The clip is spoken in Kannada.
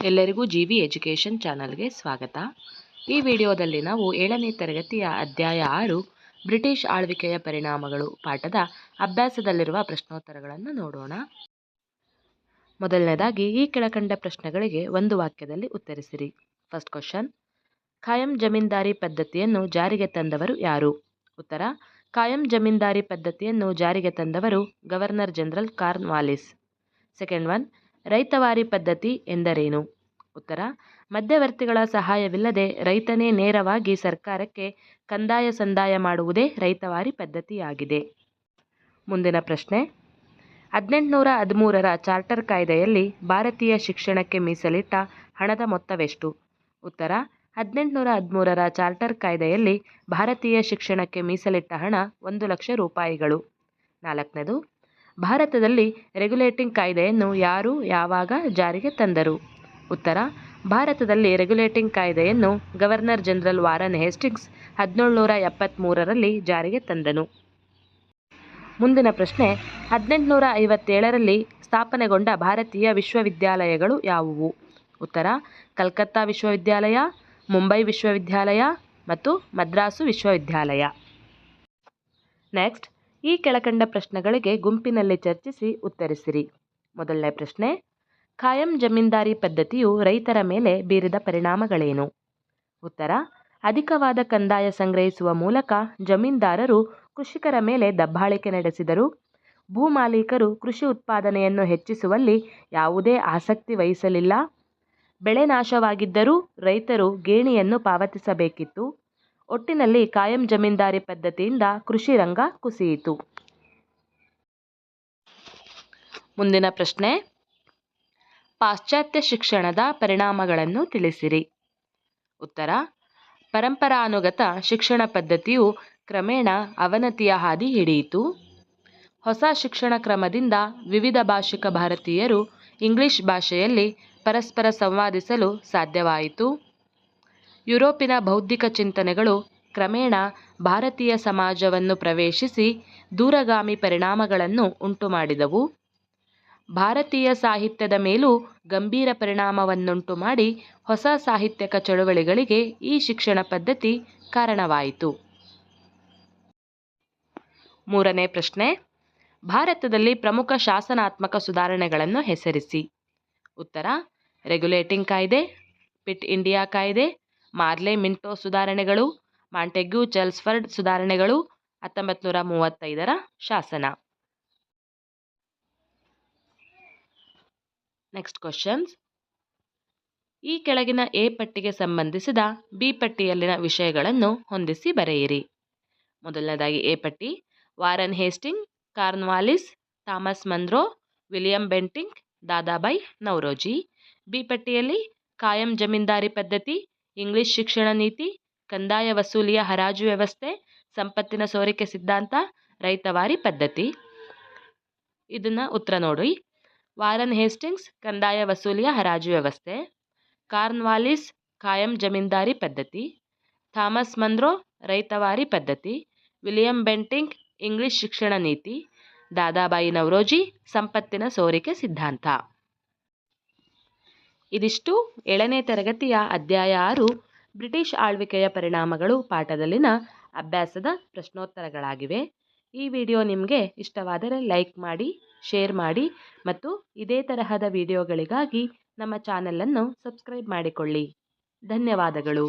ಎಲ್ಲರಿಗೂ ಜಿ ವಿ ಎಜುಕೇಷನ್ ಚಾನಲ್ಗೆ ಸ್ವಾಗತ. ಈ ವಿಡಿಯೋದಲ್ಲಿ ನಾವು ಏಳನೇ ತರಗತಿಯ ಅಧ್ಯಾಯ ಆರು, ಬ್ರಿಟಿಷ್ ಆಳ್ವಿಕೆಯ ಪರಿಣಾಮಗಳು ಪಾಠದ ಅಭ್ಯಾಸದಲ್ಲಿರುವ ಪ್ರಶ್ನೋತ್ತರಗಳನ್ನು ನೋಡೋಣ. ಮೊದಲನೇದಾಗಿ, ಈ ಕೆಳಕಂಡ ಪ್ರಶ್ನೆಗಳಿಗೆ ಒಂದು ವಾಕ್ಯದಲ್ಲಿ ಉತ್ತರಿಸಿರಿ. ಫಸ್ಟ್ ಕ್ವಶನ್ ಖಾಯಂ ಜಮೀನ್ದಾರಿ ಪದ್ಧತಿಯನ್ನು ಜಾರಿಗೆ ತಂದವರು ಯಾರು? ಉತ್ತರ ಖಾಯಂ ಜಮೀನ್ದಾರಿ ಪದ್ಧತಿಯನ್ನು ಜಾರಿಗೆ ತಂದವರು governor general Cornwallis. Second one ryotwari ಪದ್ಧತಿ ಎಂದರೇನು? ಉತ್ತರ, ಮಧ್ಯವರ್ತಿಗಳ ಸಹಾಯವಿಲ್ಲದೆ ರೈತನೇ ನೇರವಾಗಿ ಸರ್ಕಾರಕ್ಕೆ ಕಂದಾಯ ಸಂದಾಯ ಮಾಡುವುದೇ ರೈತವಾರಿ ಪದ್ಧತಿಯಾಗಿದೆ. ಮುಂದಿನ ಪ್ರಶ್ನೆ, ಹದಿನೆಂಟುನೂರ ಹದಿಮೂರರ ಚಾರ್ಟರ್ ಕಾಯ್ದೆಯಲ್ಲಿ ಭಾರತೀಯ ಶಿಕ್ಷಣಕ್ಕೆ ಮೀಸಲಿಟ್ಟ ಹಣದ ಮೊತ್ತವೆಷ್ಟು? ಉತ್ತರ, ಹದಿನೆಂಟುನೂರ ಹದಿಮೂರರ ಚಾರ್ಟರ್ ಕಾಯ್ದೆಯಲ್ಲಿ ಭಾರತೀಯ ಶಿಕ್ಷಣಕ್ಕೆ ಮೀಸಲಿಟ್ಟ ಹಣ ಒಂದು ಲಕ್ಷ ರೂಪಾಯಿಗಳು. ನಾಲ್ಕನೇದು ಭಾರತದಲ್ಲಿ ರೆಗ್ಯುಲೇಟಿಂಗ್ ಕಾಯ್ದೆಯನ್ನು ಯಾರು ಯಾವಾಗ ಜಾರಿಗೆ ತಂದರು? ಉತ್ತರ, ಭಾರತದಲ್ಲಿ ರೆಗ್ಯುಲೇಟಿಂಗ್ ಕಾಯ್ದೆಯನ್ನು ಗವರ್ನರ್ ಜನರಲ್ ವಾರನ್ ಹೇಸ್ಟಿಂಗ್ಸ್ ಹದಿನೇಳುನೂರ ಎಪ್ಪತ್ತ್ಮೂರರಲ್ಲಿ ಜಾರಿಗೆ ತಂದನು. ಮುಂದಿನ ಪ್ರಶ್ನೆ, ಹದಿನೆಂಟುನೂರ ಐವತ್ತೇಳರಲ್ಲಿ ಸ್ಥಾಪನೆಗೊಂಡ ಭಾರತೀಯ ವಿಶ್ವವಿದ್ಯಾಲಯಗಳು ಯಾವುವು? ಉತ್ತರ, ಕಲ್ಕತ್ತಾ ವಿಶ್ವವಿದ್ಯಾಲಯ, ಮುಂಬೈ ವಿಶ್ವವಿದ್ಯಾಲಯ ಮತ್ತು ಮದ್ರಾಸು ವಿಶ್ವವಿದ್ಯಾಲಯ. ನೆಕ್ಸ್ಟ್ ಈ ಕೆಳಕಂಡ ಪ್ರಶ್ನೆಗಳಿಗೆ ಗುಂಪಿನಲ್ಲಿ ಚರ್ಚಿಸಿ ಉತ್ತರಿಸಿರಿ. ಮೊದಲನೇ ಪ್ರಶ್ನೆ, ಖಾಯಂ ಜಮೀನ್ದಾರಿ ಪದ್ಧತಿಯು ರೈತರ ಮೇಲೆ ಬೀರಿದ ಪರಿಣಾಮಗಳೇನು? ಉತ್ತರ, ಅಧಿಕವಾದ ಕಂದಾಯ ಸಂಗ್ರಹಿಸುವ ಮೂಲಕ ಜಮೀನ್ದಾರರು ಕೃಷಿಕರ ಮೇಲೆ ದಬ್ಬಾಳಿಕೆ ನಡೆಸಿದರು, ಭೂಮಾಲೀಕರು ಕೃಷಿ ಉತ್ಪಾದನೆಯನ್ನು ಹೆಚ್ಚಿಸುವಲ್ಲಿ ಯಾವುದೇ ಆಸಕ್ತಿ ವಹಿಸಲಿಲ್ಲ. ಬೆಳೆ ನಾಶವಾಗಿದ್ದರೂ ರೈತರು ಗೇಣಿಯನ್ನು ಪಾವತಿಸಬೇಕಿತ್ತು. ಒಟ್ಟಿನಲ್ಲಿ ಕಾಯಂ ಜಮೀನ್ದಾರಿ ಪದ್ಧತಿಯಿಂದ ಕೃಷಿ ರಂಗ ಕುಸಿಯಿತು. ಮುಂದಿನ ಪ್ರಶ್ನೆ. ಪಾಶ್ಚಾತ್ಯ ಶಿಕ್ಷಣದ ಪರಿಣಾಮಗಳನ್ನು ತಿಳಿಸಿರಿ. ಉತ್ತರ. ಪರಂಪರಾನುಗತ ಶಿಕ್ಷಣ ಪದ್ಧತಿಯು ಕ್ರಮೇಣ ಅವನತಿಯ ಹಾದಿ ಹಿಡಿಯಿತು. ಹೊಸ ಶಿಕ್ಷಣ ಕ್ರಮದಿಂದ ವಿವಿಧ ಭಾಷಿಕ ಭಾರತೀಯರು ಇಂಗ್ಲಿಷ್ ಭಾಷೆಯಲ್ಲಿ ಪರಸ್ಪರ ಸಂವಾದಿಸಲು ಸಾಧ್ಯವಾಯಿತು. ಯುರೋಪಿನ ಬೌದ್ಧಿಕ ಚಿಂತನೆಗಳು ಕ್ರಮೇಣ ಭಾರತೀಯ ಸಮಾಜವನ್ನು ಪ್ರವೇಶಿಸಿ ದೂರಗಾಮಿ ಪರಿಣಾಮಗಳನ್ನು ಉಂಟುಮಾಡಿದವು. ಭಾರತೀಯ ಸಾಹಿತ್ಯದ ಮೇಲೂ ಗಂಭೀರ ಪರಿಣಾಮವನ್ನುಂಟು ಮಾಡಿ ಹೊಸ ಸಾಹಿತ್ಯಕ ಚಳುವಳಿಗಳಿಗೆ ಈ ಶಿಕ್ಷಣ ಪದ್ಧತಿ ಕಾರಣವಾಯಿತು. ಮೂರನೇ ಪ್ರಶ್ನೆ. ಭಾರತದಲ್ಲಿ ಪ್ರಮುಖ ಶಾಸನಾತ್ಮಕ ಸುಧಾರಣೆಗಳನ್ನು ಹೆಸರಿಸಿ. ಉತ್ತರ. ರೆಗ್ಯುಲೇಟಿಂಗ್ ಕಾಯ್ದೆ, ಪಿಟ್ ಇಂಡಿಯಾ ಕಾಯ್ದೆ ಮಾರ್ಲೆ ಮಿಂಟೋ ಸುಧಾರಣೆಗಳು, ಮಾಂಟೆಗ್ಯೂ ಚೆಲ್ಸ್ಫರ್ಡ್ ಸುಧಾರಣೆಗಳು ಹತ್ತೊಂಬತ್ತು ನೂರ ಮೂವತ್ತೈದರ ಶಾಸನ. ನೆಕ್ಸ್ಟ್ ಕ್ವಶನ್ಸ್ ಈ ಕೆಳಗಿನ ಎ ಪಟ್ಟಿಗೆ ಸಂಬಂಧಿಸಿದ ಬಿ ಪಟ್ಟಿಯಲ್ಲಿನ ವಿಷಯಗಳನ್ನು ಹೊಂದಿಸಿ ಬರೆಯಿರಿ. ಮೊದಲನೇದಾಗಿ ಎ ಪಟ್ಟಿ, Warren Hastings Cornwallis Thomas Munro William Bentinck Dadabhai Naoroji. B ಪಟ್ಟಿಯಲ್ಲಿ ಕಾಯಂ ಜಮೀನ್ದಾರಿ ಪದ್ಧತಿ ಇಂಗ್ಲಿಷ್ ಶಿಕ್ಷಣ ನೀತಿ, ಕಂದಾಯ ವಸೂಲಿಯ ಹರಾಜು ವ್ಯವಸ್ಥೆ, ಸಂಪತ್ತಿನ ಸೋರಿಕೆ ಸಿದ್ಧಾಂತ, ರೈತವಾರಿ ಪದ್ಧತಿ. ಇದನ್ನು ಉತ್ತರ ನೋಡಿ. ವಾರನ್ ಹೇಸ್ಟಿಂಗ್ಸ್, ಕಂದಾಯ ವಸೂಲಿಯ ಹರಾಜು ವ್ಯವಸ್ಥೆ. ಕಾರ್ನ್ವಾಲಿಸ್ ಖಾಯಂ ಜಮೀನ್ದಾರಿ ಪದ್ಧತಿ. ಥಾಮಸ್ ಮಂದ್ರೋ, ರೈತವಾರಿ ಪದ್ಧತಿ. ವಿಲಿಯಂ ಬೆಂಟಿಂಗ್ ಇಂಗ್ಲಿಷ್ ಶಿಕ್ಷಣ ನೀತಿ. ದಾದಾಬಾಯಿ ನವರೋಜಿ, ಸಂಪತ್ತಿನ ಸೋರಿಕೆ ಸಿದ್ಧಾಂತ. ಇದಿಷ್ಟು ಏಳನೇ ತರಗತಿಯ ಅಧ್ಯಾಯ ಆರು, ಬ್ರಿಟಿಷ್ ಆಳ್ವಿಕೆಯ ಪರಿಣಾಮಗಳು ಪಾಠದಲ್ಲಿನ ಅಭ್ಯಾಸದ ಪ್ರಶ್ನೋತ್ತರಗಳಾಗಿವೆ. ಈ ವಿಡಿಯೋ ನಿಮಗೆ ಇಷ್ಟವಾದರೆ ಲೈಕ್ ಮಾಡಿ, ಶೇರ್ ಮಾಡಿ ಮತ್ತು ಇದೇ ತರಹದ ವಿಡಿಯೋಗಳಿಗಾಗಿ ನಮ್ಮ ಚಾನಲನ್ನು ಸಬ್ಸ್ಕ್ರೈಬ್ ಮಾಡಿಕೊಳ್ಳಿ. ಧನ್ಯವಾದಗಳು.